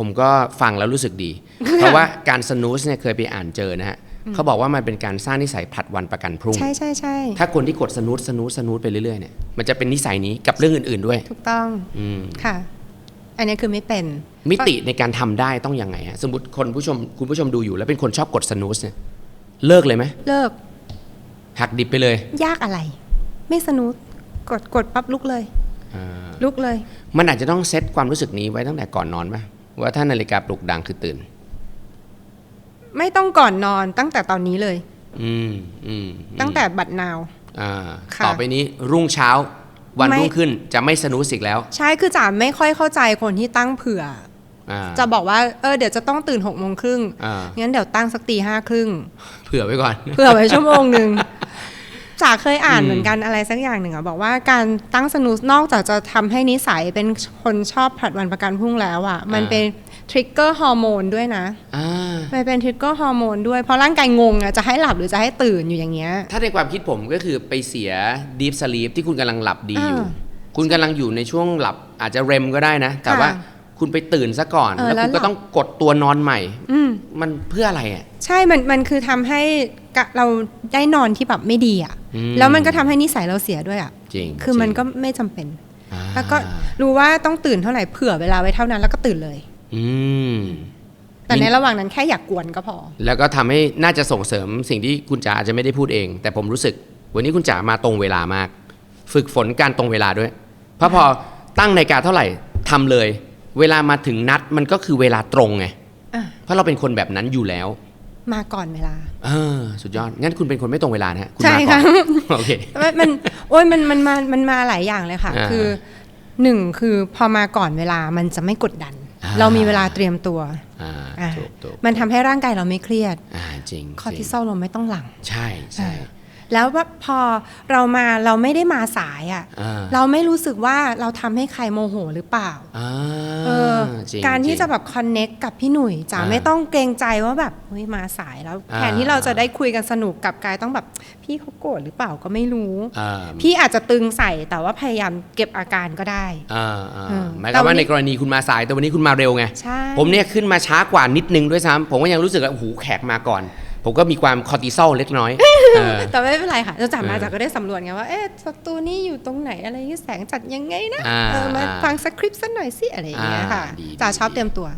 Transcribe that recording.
ผมก็ฟังแล้วรู้สึกดี เพราะว่าการสนุสเนี่ยเคยไปอ่านเจอนะฮะเขาบอกว่ามันเป็นการสร้างนิสัยผลัดวันประกันพรุ่ง ใช่ใช่ใช่ถ้าคนที่กดสนุสสนุสสนุสไปเรื่อยๆเนี่ยมันจะเป็นนิสัยนี้กับเรื่องอื่น ๆด้วย ถูกต้องอืมค่ะ อันนี้คือไม่เป็น มิติในการทำได้ต้องยังไงฮะสมมติคนผู้ชมคุณผู้ชมดูอยู่ แล้วเป็นคนชอบกดสนุสเนี่ยเลิกเลยไหมเลิกหักดิบไปเลยยากอะไร ไม่สนุกกดกดปั๊บลุกเลย อ่าลุกเลย มันอาจจะต้องเซตความรู้สึกนี้ไว้ตั้งแต่ก่อนนอนป่ะ ว่าถ้านาฬิกาปลุกดังคือตื่น ไม่ต้องก่อนนอนตั้งแต่ตอนนี้เลย อืมอืมตั้งแต่บัดนาว อ่าค่ะต่อไปนี้รุ่งเช้า วันไม่รุ่งขึ้นจะไม่สนุกอีกแล้ว ใช่คือจ๋าไม่ค่อยเข้าใจคนที่ตั้งเผื่ออ่าจะบอกว่าเออเดี๋ยวจะต้องตื่นหกโมงครึ่งอ่างั้นเดี๋ยวตั้งสักตีห้าครึ่งเผื่อไว้ก่อน เผื่อไว้ชั่วโมงหนึ่ง จ๋าเคยอ่านอืมเหมือนกันอะไรสักอย่างหนึ่งอะบอกว่าการตั้งสนุสนอกจากจะทำให้นิสัยเป็นคนชอบผลัดวันประกันพรุ่งแล้วอะมันเป็นทริกเกอร์ฮอร์โมนด้วยนะอ่ามันเป็นทริกเกอร์ฮอร์โมนด้วย เพราะร่างกายงงอะจะให้หลับหรือจะให้ตื่นอยู่อย่างเงี้ย ถ้าในความคิดผมก็คือไปเสีย deep sleep ที่คุณกำลังหลับดีอยู่อ่าคุณกำลังอยู่ในช่วงหลับอาจจะเรมก็ได้นะ แต่ค่ะว่า คุณไปตื่นซะก่อน เออแล้วคุณแล้วหลัก็บต้องกดตัวนอนใหม่ อืม มันเพื่ออะไรอะ ใช่ มัน มันคือทำให้กะเราได้นอนที่แบบไม่ดีอะ อืม แล้วมันก็ทำให้นิสัยเราเสียด้วยอะ จริงคือมันจริงก็ไม่จำเป็น อ่าแล้วก็รู้ว่าต้องตื่นเท่าไหร่ เผื่อเวลาไว้เท่านั้นแล้วก็ตื่นเลย อืม แต่ในระหว่างนั้นแค่อยากกวนก็พอ แล้วก็ทำให้น่าจะส่งเสริมสิ่งที่คุณจ๋าอาจจะไม่ได้พูดเอง แต่ผมรู้สึก วันนี้คุณจ๋ามาตรงเวลามาก ฝึกฝนการตรงเวลาด้วยเพราะพอตั้งนาฬิกาเท่าไหร่ทำเลย เวลามาถึงนัดมันก็คือเวลาตรงไงอะเพราะเราเป็นคนแบบนั้นอยู่แล้ว มาก่อนเวลา เออ สุดยอด งั้นคุณเป็นคนไม่ตรงเวลานะฮะคุณใช่มาก่อนค่ะ โอเค มันมันโอ้ยมันมันมามันมาหลายอย่างเลยค่ะ อ่าคือหนึ่งคือพอมาก่อนเวลามันจะไม่กดดัน อ่า เรามีเวลาเตรียมตัวอ่าอ่าถูกถูกมันทำให้ร่างกายเราไม่เครียด อ่าจริงคอร์จติริงซอลเราไม่ต้องหลั่งใช่ใช่ แล้วว่าพอเรามาเราไม่ได้มาสายอะอ่าเราไม่รู้สึกว่าเราทำให้ใครโมโหหรือเปล่าอ่าเออจงการที่งจะแบบคอนเน็กกับพี่หนุ่ยจ๋าอ่าไม่ต้องเกรงใจว่าแบบเฮ้ยมาสายแล้วอ่าแทนที่เราจะได้คุยกันสนุกกลับกลายต้องแบบ พี่เขาโกรธหรือเปล่าก็ไม่รู้อ่าพี่อาจจะตึงใส่แต่ว่าพยายามเก็บอาการก็ได้อ่าอ่าเออหมายแต่ความวัว่านนี้ในกรณีคุณมาสายแต่วันนี้คุณมาเร็วไงใช่ผมเนี่ยขึ้นมาช้ากว่านิดนึงด้วยซ้ำผมก็ยังรู้สึกว่าโอ้โหแขกมาก่อน ผมก็มีความคอร์ติซอลเล็กน้อยเออแต่ไม่เป็นไรค่ะเราจับมาเออจากก็ได้สำรวจไงว่าเอ๊ะสตูนี้อยู่ตรงไหนอะไรที่แสงจัดยังไงนะอ่าเออมาอ่าฟังสคริปต์สักหน่อยสิอะไรอย่างเงี้ยค่ะอ่าดีจ๋าดีชอบเตรียมตัว